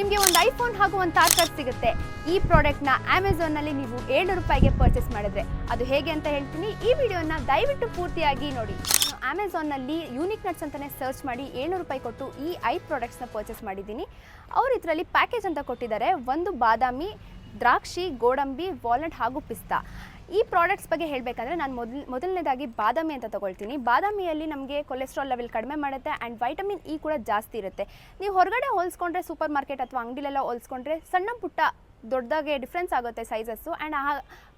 ನಿಮಗೆ ಒಂದು ಐಫೋನ್ ಹಾಗೂ ಒಂದು ತಾರ್ಕರ್ ಸಿಗುತ್ತೆ. ಈ ಪ್ರಾಡಕ್ಟ್ನ ಅಮೆಝಾನ್ನಲ್ಲಿ ನೀವು ಏಳ್ನೂರು ರೂಪಾಯಿಗೆ ಪರ್ಚೇಸ್ ಮಾಡಿದ್ರೆ. ಅದು ಹೇಗೆ ಅಂತ ಹೇಳ್ತೀನಿ. ಈ ವಿಡಿಯೋನ ದಯವಿಟ್ಟು ಪೂರ್ತಿಯಾಗಿ ನೋಡಿ. ನಾನು ಅಮೆಝಾನ್ನಲ್ಲಿ ಯೂನಿಕ್ ನಟ್ಸ್ ಅಂತಲೇ ಸರ್ಚ್ ಮಾಡಿ ಏಳ್ನೂರು ರೂಪಾಯಿ ಕೊಟ್ಟು ಈ ಐ ಪ್ರಾಡಕ್ಟ್ಸ್ನ ಪರ್ಚೇಸ್ ಮಾಡಿದ್ದೀನಿ. ಅವ್ರು ಇದರಲ್ಲಿ ಪ್ಯಾಕೇಜ್ ಅಂತ ಕೊಟ್ಟಿದ್ದಾರೆ. ಒಂದು ಬಾದಾಮಿ, ದ್ರಾಕ್ಷಿ, ಗೋಡಂಬಿ ವಾಲ್ನಟ್ ಹಾಗೂ ಪಿಸ್ತಾ. ಈ ಪ್ರಾಡಕ್ಟ್ಸ್ ಬಗ್ಗೆ ಹೇಳಬೇಕಂದ್ರೆ ನಾನು ಮೊದಲ್, ಮೊದಲನೇದಾಗಿ ಬಾದಾಮಿ ಅಂತ ತಗೊಳ್ತೀನಿ. ಬಾದಾಮಿಯಲ್ಲಿ ನಮಗೆ ಕೊಲೆಸ್ಟ್ರಾಲ್ ಲೆವೆಲ್ ಕಡಿಮೆ ಮಾಡುತ್ತೆ ಆ್ಯಂಡ್ ವೈಟಮಿನ್ ಇ ಕೂಡ ಜಾಸ್ತಿ ಇರುತ್ತೆ. ನೀವು ಹೊರಗಡೆ ಹೋಲಿಸ್ಕೊಂಡ್ರೆ ಸೂಪರ್ ಮಾರ್ಕೆಟ್ ಅಥವಾ ಅಂಗಡಿಲೆಲ್ಲ ಹೋಲಿಸ್ಕೊಂಡ್ರೆ ಸಣ್ಣ ಪುಟ್ಟ ದೊಡ್ಡದಾಗೆ ಡಿಫ್ರೆನ್ಸ್ ಆಗುತ್ತೆ ಸೈಜಸ್ಸು ಆ್ಯಂಡ್ ಆ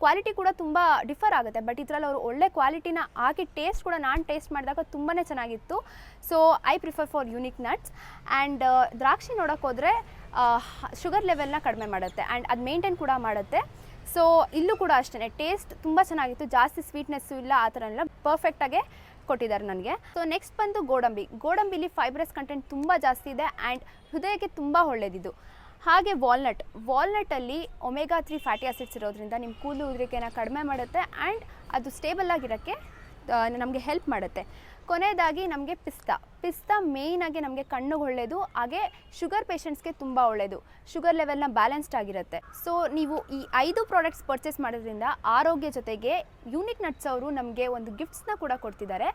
ಕ್ವಾಲಿಟಿ ಕೂಡ ತುಂಬ ಡಿಫರ್ ಆಗುತ್ತೆ. ಬಟ್ ಇದರಲ್ಲಿ ಅವರು ಒಳ್ಳೆ ಕ್ವಾಲಿಟಿನ ಹಾಕಿ ಟೇಸ್ಟ್ ಕೂಡ ನಾನು ಟೇಸ್ಟ್ ಮಾಡಿದಾಗ ತುಂಬಾ ಚೆನ್ನಾಗಿತ್ತು. So I prefer for unique nuts and ದ್ರಾಕ್ಷಿ ನೋಡೋಕೆ ಹೋದರೆ ಶುಗರ್ ಲೆವೆಲ್ನ ಕಡಿಮೆ ಮಾಡುತ್ತೆ. ಆ್ಯಂಡ್ ಅದು ಮೇಂಟೈನ್ ಕೂಡ ಮಾಡುತ್ತೆ. ಸೊ ಇಲ್ಲೂ ಕೂಡ ಅಷ್ಟೇ ಟೇಸ್ಟ್ ತುಂಬ ಚೆನ್ನಾಗಿತ್ತು. ಜಾಸ್ತಿ ಸ್ವೀಟ್ನೆಸ್ಸು ಇಲ್ಲ, ಆ ಥರ ಎಲ್ಲ ಪರ್ಫೆಕ್ಟಾಗೆ ಕೊಟ್ಟಿದ್ದಾರೆ ನನಗೆ. ಸೊ ನೆಕ್ಸ್ಟ್ ಬಂದು ಗೋಡಂಬಿ. ಗೋಡಂಬಿಲಿ ಫೈಬ್ರಸ್ ಕಂಟೆಂಟ್ ತುಂಬ ಜಾಸ್ತಿ ಇದೆ. ಆ್ಯಂಡ್ ಹೃದಯಕ್ಕೆ ತುಂಬ ಒಳ್ಳೆಯದಿದು ಹಾಗೆ ವಾಲ್ನಟ್ ವಾಲ್ನಟಲ್ಲಿ ಒಮೆಗಾ ತ್ರೀ ಫ್ಯಾಟಿ ಆಸಿಡ್ಸ್ ಇರೋದ್ರಿಂದ ನಿಮ್ಮ ಕೂದಲು ಉದುರಿಕೆನ ಕಡಿಮೆ ಮಾಡುತ್ತೆ ಆ್ಯಂಡ್ ಅದು ಸ್ಟೇಬಲ್ ಆಗಿರೋಕ್ಕೆ ನಮಗೆ ಹೆಲ್ಪ್ ಮಾಡುತ್ತೆ. ಕೊನೆಯದಾಗಿ ನಮಗೆ ಪಿಸ್ತಾ. ಪಿಸ್ತಾ ಮೇಯ್ನಾಗಿ ನಮಗೆ ಕಣ್ಣುಗೆ ಒಳ್ಳೆಯದು ಹಾಗೆ ಶುಗರ್ ಪೇಷಂಟ್ಸ್ಗೆ ತುಂಬ ಒಳ್ಳೆಯದು ಶುಗರ್ ಲೆವೆಲ್ನ ಬ್ಯಾಲೆನ್ಸ್ಡ್ ಆಗಿರುತ್ತೆ. ಸೊ ನೀವು ಈ ಐದು ಪ್ರಾಡಕ್ಟ್ಸ್ ಪರ್ಚೇಸ್ ಮಾಡೋದ್ರಿಂದ ಆರೋಗ್ಯ ಜೊತೆಗೆ ಯೂನಿಕ್ ನಟ್ಸ್ ಅವರು ನಮಗೆ ಒಂದು ಗಿಫ್ಟ್ಸ್ನ ಕೂಡ ಕೊಡ್ತಿದ್ದಾರೆ.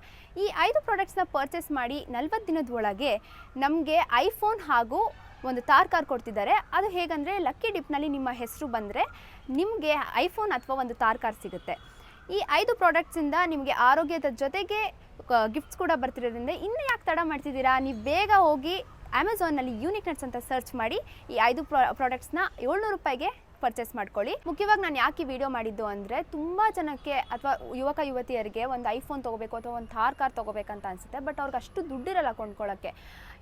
ಈ ಐದು ಪ್ರಾಡಕ್ಟ್ಸ್ನ ಪರ್ಚೇಸ್ ಮಾಡಿ ನಲ್ವತ್ತು ದಿನದ ಒಳಗೆ ನಮಗೆ ಐಫೋನ್ ಹಾಗೂ ಒಂದು ತಾರ್ ಕಾರ್ ಕೊಡ್ತಿದ್ದಾರೆ. ಅದು ಹೇಗಂದರೆ ಲಕ್ಕಿ ಡಿಪ್ನಲ್ಲಿ ನಿಮ್ಮ ಹೆಸರು ಬಂದರೆ ನಿಮಗೆ ಐಫೋನ್ ಅಥವಾ ಒಂದು ತಾರ್ ಕಾರ್ ಸಿಗುತ್ತೆ. ಈ ಐದು ಪ್ರಾಡಕ್ಟ್ಸಿಂದ ನಿಮಗೆ ಆರೋಗ್ಯದ ಜೊತೆಗೆ ಗಿಫ್ಟ್ಸ್ ಕೂಡ ಬರ್ತಿರೋದ್ರಿಂದ ಇನ್ನೂ ಯಾಕೆ ತಡ ಮಾಡ್ತಿದ್ದೀರಾ? ನೀವು ಬೇಗ ಹೋಗಿ ಅಮೆಝಾನ್ನಲ್ಲಿ ಯೂನಿಕ್ ನಟ್ಸ್ ಅಂತ ಸರ್ಚ್ ಮಾಡಿ ಈ ಐದು ಪ್ರಾಡಕ್ಟ್ಸ್ನ ಏಳ್ನೂರು ರೂಪಾಯಿಗೆ ಪರ್ಚೇಸ್ ಮಾಡ್ಕೊಳ್ಳಿ. ಮುಖ್ಯವಾಗಿ ನಾನು ಯಾಕೆ ವಿಡಿಯೋ ಮಾಡಿದ್ದು ಅಂದರೆ ತುಂಬ ಜನಕ್ಕೆ ಅಥವಾ ಯುವಕ ಯುವತಿಯರಿಗೆ ಒಂದು ಐಫೋನ್ ತೊಗೋಬೇಕು ಅಥವಾ ಒಂದು ಥಾರ್ ಕಾರ್ ತೊಗೋಬೇಕಂತ ಅನಿಸುತ್ತೆ. ಬಟ್ ಅವ್ರಿಗೆ ಅಷ್ಟು ದುಡ್ಡಿರಲ್ಲ ಕೊಂಡ್ಕೊಳ್ಳೋಕ್ಕೆ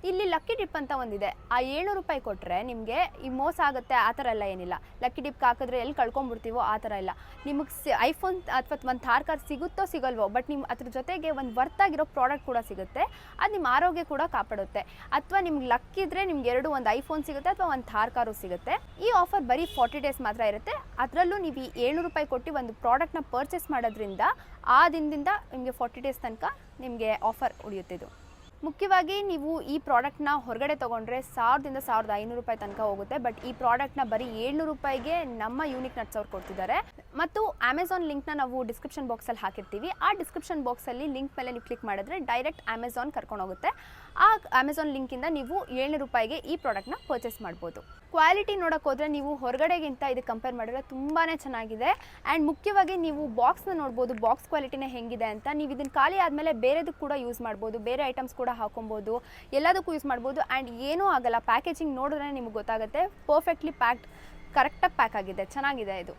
ಇಲ್ಲಿ ಲಕ್ಕಿ ಡಿಪ್ ಅಂತ ಒಂದಿದೆ. ಆ ಏಳ್ನೂರು ರೂಪಾಯಿ ಕೊಟ್ಟರೆ ನಿಮಗೆ ಈ ಮೋಸ ಆಗುತ್ತೆ, ಆ ಥರ ಎಲ್ಲ ಏನಿಲ್ಲ. ಲಕ್ಕಿ ಡಿಪ್ ಹಾಕಿದ್ರೆ ಎಲ್ಲಿ ಕಳ್ಕೊಂಬಿಡ್ತೀವೋ ಆ ಥರ ಇಲ್ಲ. ನಿಮಗೆ ಸಿ ಐಫೋನ್ ಅಥವಾ ಒಂದು ಥಾರ್ ಕಾರ್ ಸಿಗುತ್ತೋ ಸಿಗಲ್ವೋ ಬಟ್ ನಿಮ್ಮ ಅದ್ರ ಜೊತೆಗೆ ಒಂದು ವರ್ತ್ ಆಗಿರೋ ಪ್ರಾಡಕ್ಟ್ ಕೂಡ ಸಿಗುತ್ತೆ. ಅದು ನಿಮ್ಮ ಆರೋಗ್ಯ ಕೂಡ ಕಾಪಾಡುತ್ತೆ. ಅಥವಾ ನಿಮ್ಗೆ ಲಕ್ಕಿದ್ರೆ ನಿಮ್ಗೆ ಎರಡು ಒಂದು ಐಫೋನ್ ಸಿಗುತ್ತೆ ಅಥವಾ ಒಂದು ಥಾರ್ ಕಾರು ಸಿಗುತ್ತೆ. ಈ ಆಫರ್ ಬರೀ ಫಾರ್ಟಿ ಡೇಸ್ ಮಾತ್ರ ಇರುತ್ತೆ. ಅದರಲ್ಲೂ ನೀವು ಈ ಏಳ್ನೂರು ರೂಪಾಯಿ ಕೊಟ್ಟು ಒಂದು ಪ್ರಾಡಕ್ಟ್ನ ಪರ್ಚೇಸ್ ಮಾಡೋದ್ರಿಂದ ಆ ದಿನದಿಂದ ನಿಮಗೆ ಫಾರ್ಟಿ ಡೇಸ್ ತನಕ ನಿಮಗೆ ಆಫರ್ ಉಳಿಯುತ್ತೆ ಇದು. ಮುಖ್ಯವಾಗಿ ನೀವು ಈ ಪ್ರಾಡಕ್ಟ್ನ ಹೊರಗಡೆ ತೊಗೊಂಡ್ರೆ ಸಾವಿರದಿಂದ ಸಾವಿರದ ಐನೂರು ರೂಪಾಯಿ ತನಕ ಹೋಗುತ್ತೆ. ಬಟ್ ಈ ಪ್ರಾಡಕ್ಟ್ನ ಬರೀ ಏಳ್ನೂರು ರೂಪಾಯಿಗೆ ನಮ್ಮ ಯೂನಿಕ್ ನಟ್ಸ್ ಅವ್ರು ಕೊಡ್ತಿದ್ದಾರೆ. ಮತ್ತು ಅಮೆಝಾನ್ ಲಿಂಕ್ನ ನಾವು ಡಿಸ್ಕ್ರಿಪ್ಷನ್ ಬಾಕ್ಸಲ್ಲಿ ಹಾಕಿರ್ತೀವಿ. ಆ ಡಿಸ್ಕ್ರಿಪ್ಷನ್ ಬಾಕ್ಸಲ್ಲಿ ಲಿಂಕ್ ಮೇಲೆ ನೀವು ಕ್ಲಿಕ್ ಮಾಡಿದ್ರೆ ಡೈರೆಕ್ಟ್ ಅಮೆಝಾನ್ ಕರ್ಕೊಂಡು ಹೋಗುತ್ತೆ ಆ ಅಮೆಝಾನ್ ಲಿಂಕಿಂದ ನೀವು ಏಳನೇ ರೂಪಾಯಿಗೆ ಈ ಪ್ರಾಡಕ್ಟ್ನ ಪರ್ಚೇಸ್ ಮಾಡ್ಬೋದು. ಕ್ವಾಲಿಟಿ ನೋಡೋಕೆ ಹೋದರೆ ನೀವು ಹೊರಗಡೆಗಿಂತ ಇದು ಕಂಪೇರ್ ಮಾಡಿದ್ರೆ ತುಂಬಾ ಚೆನ್ನಾಗಿದೆ. ಆ್ಯಂಡ್ ಮುಖ್ಯವಾಗಿ ನೀವು ಬಾಕ್ಸ್ನ ನೋಡ್ಬೋದು ಬಾಕ್ಸ್ ಕ್ವಾಲಿಟಿನೇ ಹೆಂಗಿದೆ ಅಂತ. ನೀವು ಇದನ್ನು ಖಾಲಿ ಆದಮೇಲೆ ಬೇರೆದಕ್ಕೆ ಕೂಡ ಯೂಸ್ ಮಾಡ್ಬೋದು, ಬೇರೆ ಐಟಮ್ಸ್ ಕೂಡ ಹಾಕೊಬೋದು, ಎಲ್ಲದಕ್ಕೂ ಯೂಸ್ ಮಾಡ್ಬೋದು. ಆ್ಯಂಡ್ ಏನೂ ಆಗಲ್ಲ ಪ್ಯಾಕೇಜಿಂಗ್ ನೋಡಿದ್ರೆ ನಿಮ್ಗೆ ಗೊತ್ತಾಗುತ್ತೆ ಪರ್ಫೆಕ್ಟ್ಲಿ ಪ್ಯಾಕ್ಡ್ ಕರೆಕ್ಟಾಗಿ ಪ್ಯಾಕ್ ಆಗಿದೆ, ಚೆನ್ನಾಗಿದೆ ಇದು.